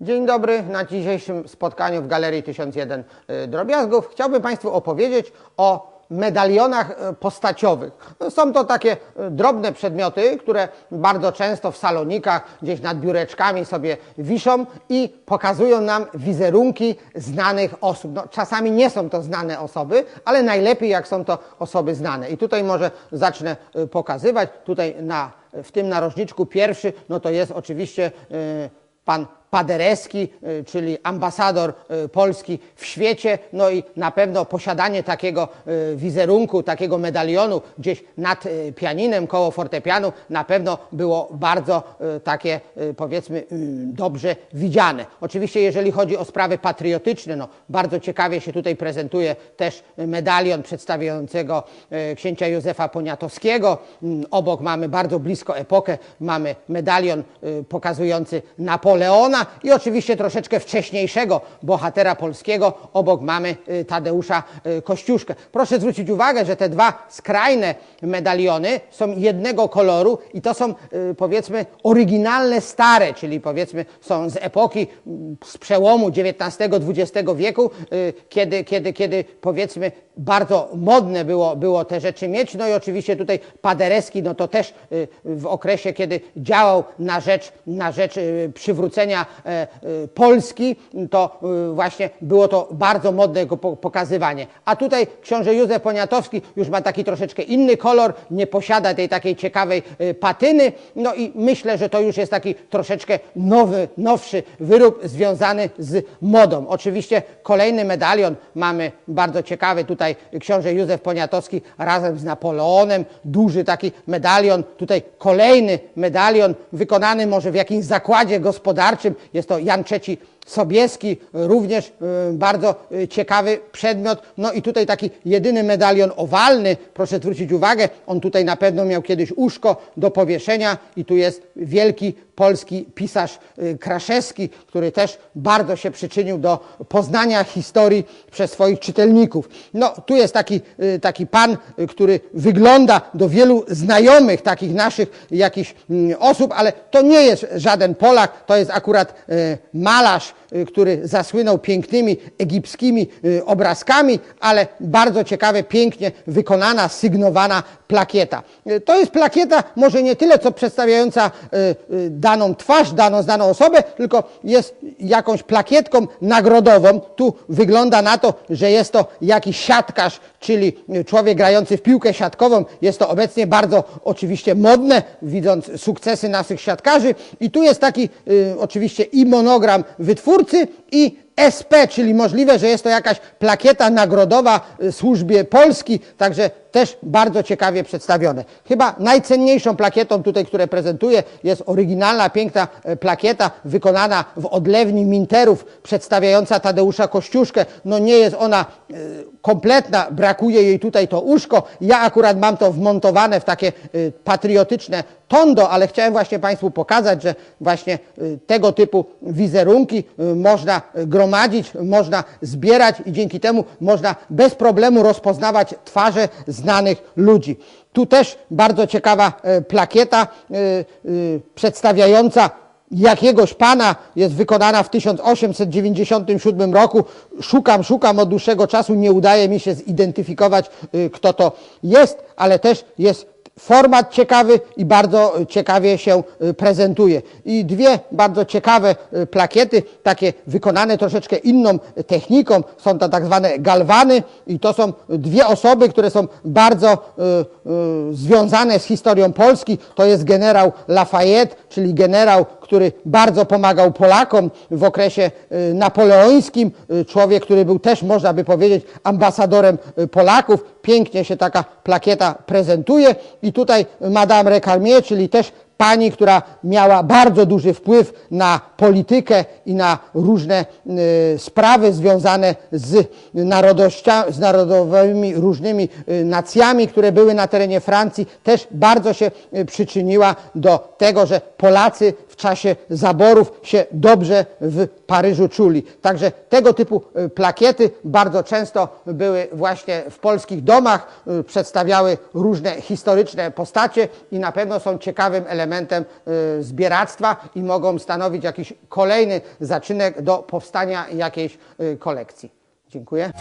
Dzień dobry. Na dzisiejszym spotkaniu w Galerii 1001 y, Drobiazgów chciałbym Państwu opowiedzieć o medalionach y, postaciowych. Są to takie y, drobne przedmioty, które bardzo często w salonikach, gdzieś nad biureczkami sobie wiszą i pokazują nam wizerunki znanych osób. No, czasami nie są to znane osoby, ale najlepiej jak są to osoby znane. I tutaj może zacznę pokazywać. Tutaj na, w tym narożniczku pierwszy, no to jest oczywiście y, pan Paderewski, y, czyli ambasador y, Polski w świecie, no i na pewno posiadanie takiego y, wizerunku, takiego medalionu gdzieś nad pianinem, koło fortepianu, na pewno było bardzo takie, powiedzmy, dobrze widziane. Oczywiście, jeżeli chodzi o sprawy patriotyczne, no bardzo ciekawie się tutaj prezentuje też medalion przedstawiającego księcia Józefa Poniatowskiego. Mm, Obok mamy bardzo blisko epokę, mamy medalion pokazujący Napoleona i oczywiście troszeczkę wcześniejszego bohatera polskiego. Obok mamy y, Tadeusza y, Kościuszkę. Proszę zwrócić uwagę, że te dwa skrajne medaliony są jednego koloru i to są y, powiedzmy oryginalne, stare, czyli powiedzmy są z epoki mm, z przełomu XIX-XX wieku, kiedy, kiedy, kiedy powiedzmy bardzo modne było, było te rzeczy mieć. No i oczywiście tutaj Paderewski, no to też w okresie, kiedy działał na rzecz, na rzecz przywrócenia e, y, Polski, to y, właśnie było to bardzo modne jego po- pokazywanie. A tutaj książę Józef Poniatowski już ma taki troszeczkę inny kolor, nie posiada tej takiej ciekawej patyny, no i myślę, że to już jest taki troszeczkę nowy, nowszy wyrób związany z modą. Oczywiście kolejny medalion mamy bardzo ciekawy. Tutaj książę Józef Poniatowski razem z Napoleonem, duży taki medalion, tutaj kolejny medalion wykonany może w jakimś zakładzie gospodarczym, jest to Jan III Sobieski, również y, bardzo y, ciekawy przedmiot. No i tutaj taki jedyny medalion owalny, proszę zwrócić uwagę, on tutaj na pewno miał kiedyś uszko do powieszenia i tu jest wielki polski pisarz y, Kraszewski, który też bardzo się przyczynił do poznania historii przez swoich czytelników. No tu jest taki, taki pan, który wygląda do wielu znajomych takich naszych jakichś mm, osób, ale to nie jest żaden Polak, to jest akurat malarz, y, który zasłynął pięknymi egipskimi y, obrazkami, ale bardzo ciekawe, pięknie wykonana, sygnowana plakieta. Y, To jest plakieta może nie tyle, co przedstawiająca y, y, daną twarz, daną znaną osobę, tylko jest jakąś plakietką nagrodową. Tu wygląda na to, że jest to jakiś siatkarz, czyli y, człowiek grający w piłkę siatkową. Jest to obecnie bardzo oczywiście modne, widząc sukcesy naszych siatkarzy. I tu jest taki y, oczywiście i monogram wytwórcy i SP, czyli możliwe, że jest to jakaś plakieta nagrodowa y, służbie Polski, także też bardzo ciekawie przedstawione. Chyba najcenniejszą plakietą tutaj, które prezentuję, jest oryginalna, piękna e, plakieta wykonana w odlewni Minterów, przedstawiająca Tadeusza Kościuszkę. No nie jest ona e, kompletna, brakuje jej tutaj to uszko. Ja akurat mam to wmontowane w takie e, patriotyczne tondo, ale chciałem właśnie Państwu pokazać, że właśnie tego typu wizerunki można gromadzić, można zbierać i dzięki temu można bez problemu rozpoznawać twarze znanych ludzi. Tu też bardzo ciekawa e, plakieta y, y, przedstawiająca jakiegoś pana jest wykonana w 1897 roku. Szukam, szukam od dłuższego czasu, nie udaje mi się zidentyfikować, kto to jest, ale też jest format ciekawy i bardzo ciekawie się y, prezentuje. I dwie bardzo ciekawe y, plakiety, takie wykonane troszeczkę inną techniką, są to tak zwane galwany i to są dwie osoby, które są bardzo y, y, związane z historią Polski. To jest generał Lafayette, czyli generał, który bardzo pomagał Polakom w okresie y, napoleońskim. Y, Człowiek, który był też, można by powiedzieć, ambasadorem y, Polaków. Pięknie się taka plakieta prezentuje. I tutaj Madame Recalmier, czyli też pani, która miała bardzo duży wpływ na politykę i na różne sprawy związane z, z narodowymi różnymi nacjami, które były na terenie Francji, też bardzo się przyczyniła do tego, że Polacy w czasie zaborów się dobrze w Paryżu czuli. Także tego typu y, plakiety bardzo często były właśnie w polskich domach, y, przedstawiały różne historyczne postacie i na pewno są ciekawym elementem y, zbieractwa i mogą stanowić jakiś kolejny zaczynek do powstania jakiejś kolekcji. Dziękuję.